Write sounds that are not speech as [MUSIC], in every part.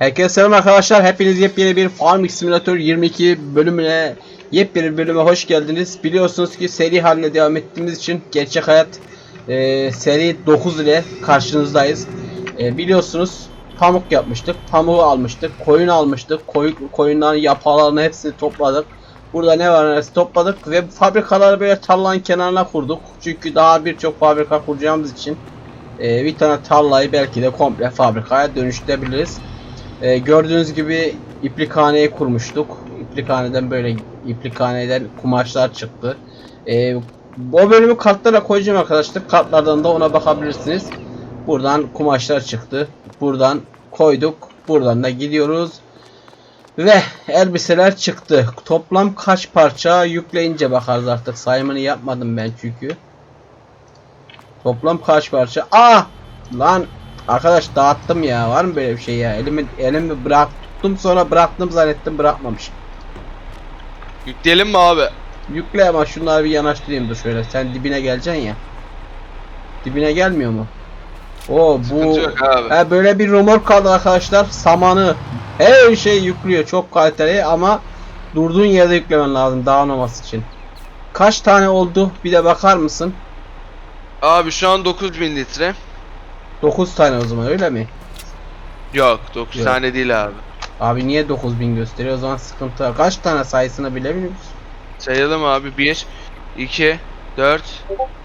Herkese selam arkadaşlar. Hepiniz yepyeni bir Farming Simulator 22 bölümüne yepyeni bir bölüme hoş geldiniz. Biliyorsunuz ki seri haline devam ettiğimiz için gerçek hayat e, seri 9 ile karşınızdayız. E, biliyorsunuz pamuk yapmıştık. Pamuğu almıştık. Koyun almıştık. Koyun, koyunların yapalarını hepsini topladık. Burada ne var hepsini topladık ve fabrikaları böyle tarlanın kenarına kurduk. Çünkü daha birçok fabrika kuracağımız için e, bir tane tarlayı belki de komple fabrikaya dönüştürebiliriz. Ee, gördüğünüz gibi iplikhaneyi kurmuştuk. İplikhaneden böyle iplikhaneden kumaşlar çıktı. Ee, o bölümü kartlara koyacağım arkadaşlar. Kartlardan da ona bakabilirsiniz. Buradan kumaşlar çıktı. Buradan koyduk. Buradan da gidiyoruz. Ve elbiseler çıktı. Toplam kaç parça yükleyince bakarız artık. Sayımını yapmadım ben çünkü. Toplam kaç parça? Aa! Lan Arkadaş dağıttım ya. Var mı böyle bir şey ya? Elimi elimi bıraktım sonra bıraktım zannettim bırakmamış. Yükleyelim mi abi? Yükle ama şunları bir yanaştırayım dur şöyle. Sen dibine geleceksin ya. Dibine gelmiyor mu? O bu. He, böyle bir rumor kaldı arkadaşlar. Samanı her şey yüklüyor. Çok kaliteli ama durduğun yerde yüklemen lazım dağılmaması için. Kaç tane oldu? Bir de bakar mısın? Abi şu an 9000 litre. 9 tane o zaman öyle mi? Yok 9 Yok. tane değil abi. Abi niye 9000 gösteriyor? O zaman sıkıntı. Kaç tane sayısını bilebiliyor musun? Sayalım abi 1, 2, 4.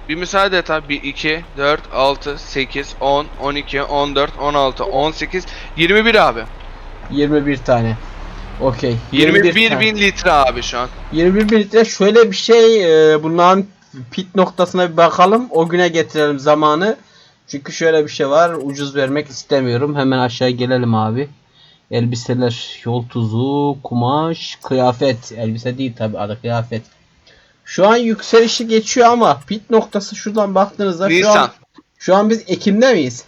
Bir müsaade et abi. 1, 2, 4, 6, 8, 10, 12, 14, 16, 18, 21 abi. 21 tane. Okey. 21 tane. bin litre abi şu an. 21 bin litre şöyle bir şey e, bunların pit noktasına bir bakalım. O güne getirelim zamanı. Çünkü şöyle bir şey var. Ucuz vermek istemiyorum. Hemen aşağı gelelim abi. Elbiseler, yol tuzu, kumaş, kıyafet. Elbise değil tabi adı kıyafet. Şu an yükselişi geçiyor ama pit noktası şuradan baktığınızda şu Nisan. an şu an biz Ekim'de miyiz?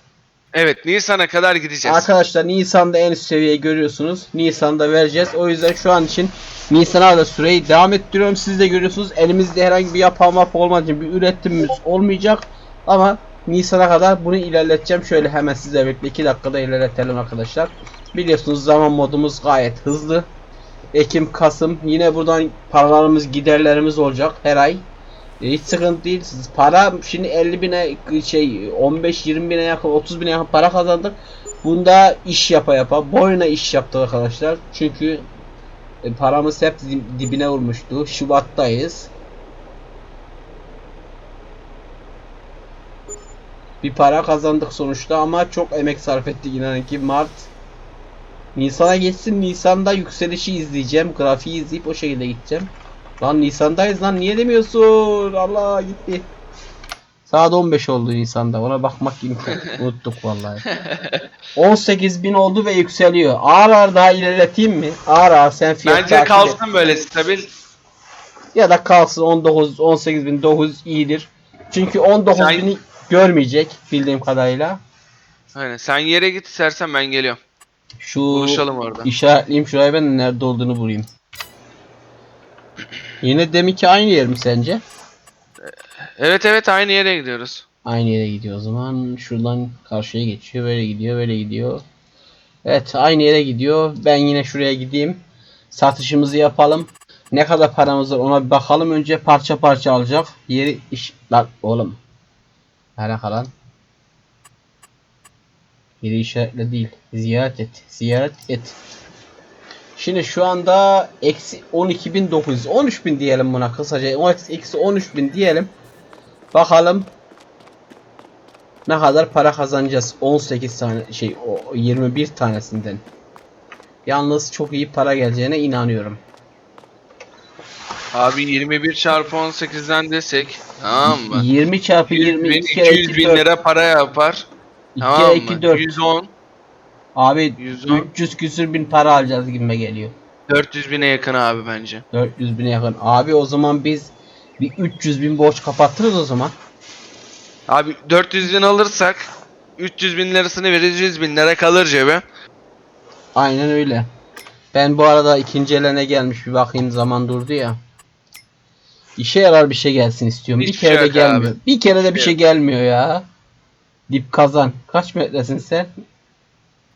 Evet Nisan'a kadar gideceğiz. Arkadaşlar Nisan'da en üst seviyeyi görüyorsunuz. Nisan'da vereceğiz. O yüzden şu an için Nisan'a da süreyi devam ettiriyorum. Siz de görüyorsunuz. Elimizde herhangi bir yapı map olmadığı için bir üretimimiz olmayacak. Ama Nisan'a kadar bunu ilerleteceğim. Şöyle hemen sizle birlikte 2 dakikada ilerletelim arkadaşlar. Biliyorsunuz zaman modumuz gayet hızlı. Ekim, Kasım yine buradan paralarımız, giderlerimiz olacak her ay. E, Hiç sıkıntı değil. Para şimdi 50 bine şey 15-20 bine yakın 30 bine yakın para kazandık. Bunda iş yapa yapa boyuna iş yaptık arkadaşlar. Çünkü e, paramız hep di- dibine vurmuştu. Şubat'tayız. Bir para kazandık sonuçta ama çok emek sarf ettik inanın ki Mart Nisan'a geçsin Nisan'da yükselişi izleyeceğim. Grafiği izleyip o şekilde gideceğim. Lan Nisan'dayız lan niye demiyorsun? Allah gitti. Saat 15 oldu Nisan'da. Ona bakmak imkan [LAUGHS] unuttuk vallahi. 18.000 oldu ve yükseliyor. Ağır ağır daha ilerleteyim mi? Ağır ağır sen fiyat Bence kalsın böyle stabil. Ya da kalsın 19 18.900 iyidir. Çünkü 19.000'i görmeyecek bildiğim kadarıyla. Aynen. Sen yere git istersen ben geliyorum. Şu Buluşalım orada. işaretleyeyim şuraya ben de nerede olduğunu bulayım. Yine deminki aynı yer mi sence? Evet evet aynı yere gidiyoruz. Aynı yere gidiyor o zaman. Şuradan karşıya geçiyor. Böyle gidiyor. Böyle gidiyor. Evet aynı yere gidiyor. Ben yine şuraya gideyim. Satışımızı yapalım. Ne kadar paramız var ona bir bakalım. Önce parça parça alacak. Yeri iş... Lan oğlum. Nereye kalan? Yeri işaretle değil. Ziyaret et. Ziyaret et. Şimdi şu anda eksi 12.900 13.000 diyelim buna kısaca. Eksi 13.000 diyelim. Bakalım ne kadar para kazanacağız 18 tane şey o 21 tanesinden. Yalnız çok iyi para geleceğine inanıyorum. Abi 21 çarpı 18'den desek. Tamam mı? 20 çarpı 100 20 bin, 2 kere 200 2 bin 4 lira para yapar. 2 Tamam kere mı? 2 4 110, abi 110, 300 küsür bin para alacağız gibime geliyor. 400 bine yakın abi bence. 400 bine yakın. Abi o zaman biz bir 300 bin borç kapatırız o zaman. Abi 400 bin alırsak 300 bin lirasını veririz 100 bin lira kalır cebe. Aynen öyle. Ben bu arada ikinci ele ne gelmiş bir bakayım zaman durdu ya. İşe yarar bir şey gelsin istiyorum. Hiçbir bir kere şey de yok gelmiyor. abi. Bir kere de bir şey yok. gelmiyor ya. Dip kazan. Kaç metresin sen?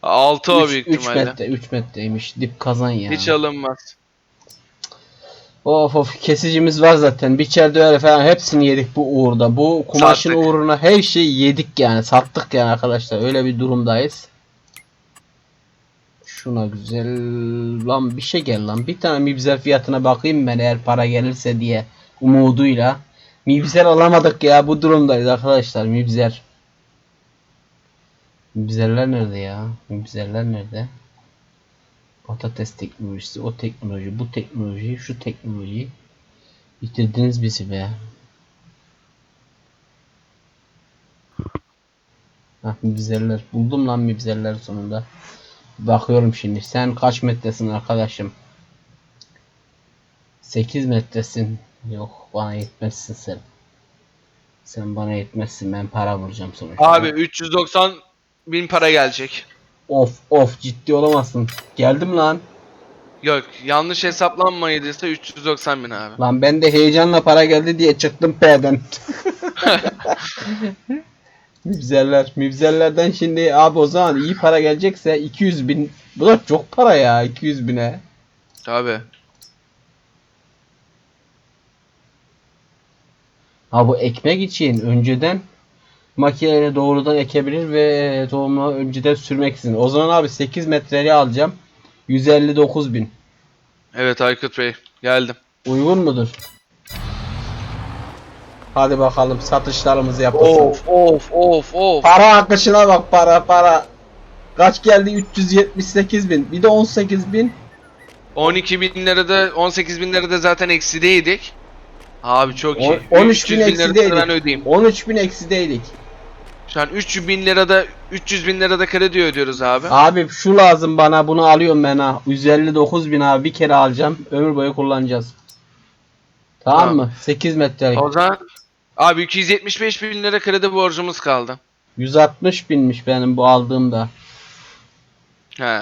6 o 3, büyük 3 ihtimalle. metre 3 metreymiş. Dip kazan ya. Hiç alınmaz. Of of kesicimiz var zaten. Biçer döver falan hepsini yedik bu uğurda. Bu kumaşın Sattık. uğruna her şeyi yedik yani. Sattık yani arkadaşlar. Öyle bir durumdayız. Şuna güzel lan bir şey gel lan. Bir tane mibzer fiyatına bakayım ben eğer para gelirse diye umuduyla. Mibzer alamadık ya bu durumdayız arkadaşlar mibzer. Mibzerler nerede ya? Mibzerler nerede? Patates teknolojisi, o teknoloji, bu teknoloji, şu teknoloji. Bitirdiniz bizi be. Hah mibzerler. Buldum lan mibzerler sonunda. Bakıyorum şimdi. Sen kaç metresin arkadaşım? 8 metresin. Yok bana yetmezsin sen. Sen bana yetmezsin. Ben para vuracağım sonuçta. Abi 390 bin para gelecek. Of of ciddi olamazsın. Geldim lan. Yok yanlış hesaplanmayıdıysa 390 bin abi. Lan ben de heyecanla para geldi diye çıktım P'den. [LAUGHS] Mibzerler. Mibzerlerden şimdi abi o zaman iyi para gelecekse 200 bin. Bu da çok para ya 200 bine. Tabi. Ha bu ekmek için önceden makineyle doğrudan ekebilir ve tohumu önceden sürmek için. O zaman abi 8 metreli alacağım. 159 bin. Evet Aykut Bey geldim. Uygun mudur? Hadi bakalım satışlarımızı yapalım. Of of of of. Para akışına bak para para. Kaç geldi? 378 bin. Bir de 18 bin. 12 bin lirada 18 bin lirada zaten eksideydik. Abi çok iyi. On- 13 bin 300 bin lirasını ben eksideydik. ödeyeyim. 13 bin eksideydik. Şu an 300 bin lirada 300 bin lirada kredi ödüyoruz abi. Abi şu lazım bana bunu alıyorum ben ha. 159 bin abi bir kere alacağım. Ömür boyu kullanacağız. Tamam, Tamam. mı? 8 metrelik. O zaman abi 275 bin lira kredi borcumuz kaldı. 160 binmiş benim bu aldığımda. He.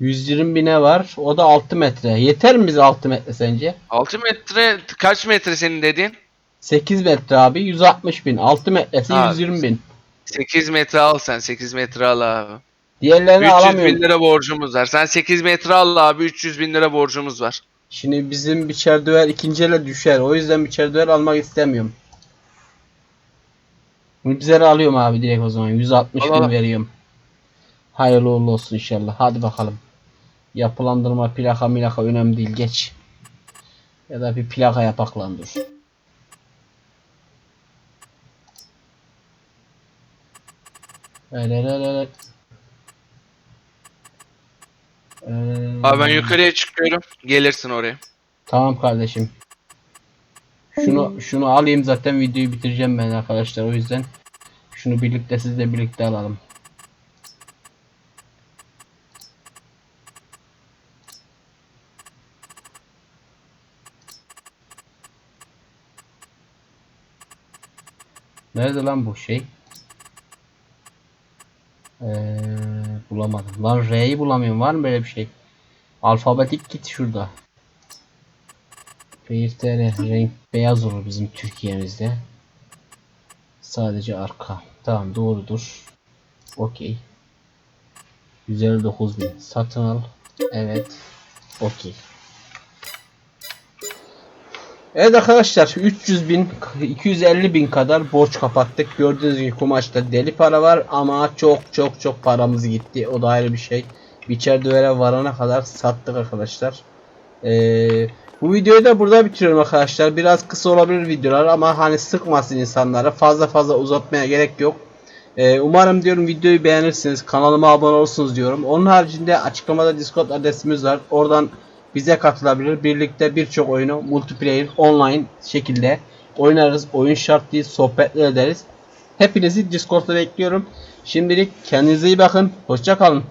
120 bine var. O da 6 metre. Yeter mi bize 6 metre sence? 6 metre kaç metre senin dediğin? 8 metre abi 160 bin. 6 metresi Abi. 120 bin. 8 metre al sen 8 metre al abi. Diğerlerini 300 alamıyorum. bin lira borcumuz var. Sen 8 metre al abi 300 bin lira borcumuz var. Şimdi bizim biçer döver ikinci ele düşer. O yüzden biçer döver almak istemiyorum. Bizleri alıyorum abi direkt o zaman. 160 Al, bin veriyorum. Hayırlı uğurlu olsun inşallah. Hadi bakalım. Yapılandırma plaka milaka önemli değil. Geç. Ya da bir plaka yapak lan dur. Öyle öyle öyle. Ee, Abi ben yukarıya çıkıyorum. Gelirsin oraya. Tamam kardeşim. Şunu şunu alayım zaten videoyu bitireceğim ben arkadaşlar o yüzden şunu birlikte sizle birlikte alalım. Nerede lan bu şey? Ee, bulamadım. Lan R'yi bulamıyorum. Var mı böyle bir şey? Alfabetik git şurada. BRTR renk beyaz olur bizim Türkiye'mizde. Sadece arka. Tamam doğrudur. Okey. 159 bin. Satın al. Evet. Okey. Evet arkadaşlar 300 bin 250 bin kadar borç kapattık. Gördüğünüz gibi kumaşta deli para var ama çok çok çok paramız gitti. O da ayrı bir şey. Biçer dövere varana kadar sattık arkadaşlar. Ee, bu videoyu da burada bitiriyorum arkadaşlar. Biraz kısa olabilir videolar ama hani sıkmasın insanlara. Fazla fazla uzatmaya gerek yok. Ee, umarım diyorum videoyu beğenirsiniz. Kanalıma abone olursunuz diyorum. Onun haricinde açıklamada Discord adresimiz var. Oradan bize katılabilir. Birlikte birçok oyunu multiplayer online şekilde oynarız. Oyun şart değil, sohbetler ederiz. Hepinizi Discord'da bekliyorum. Şimdilik kendinize iyi bakın. Hoşça kalın.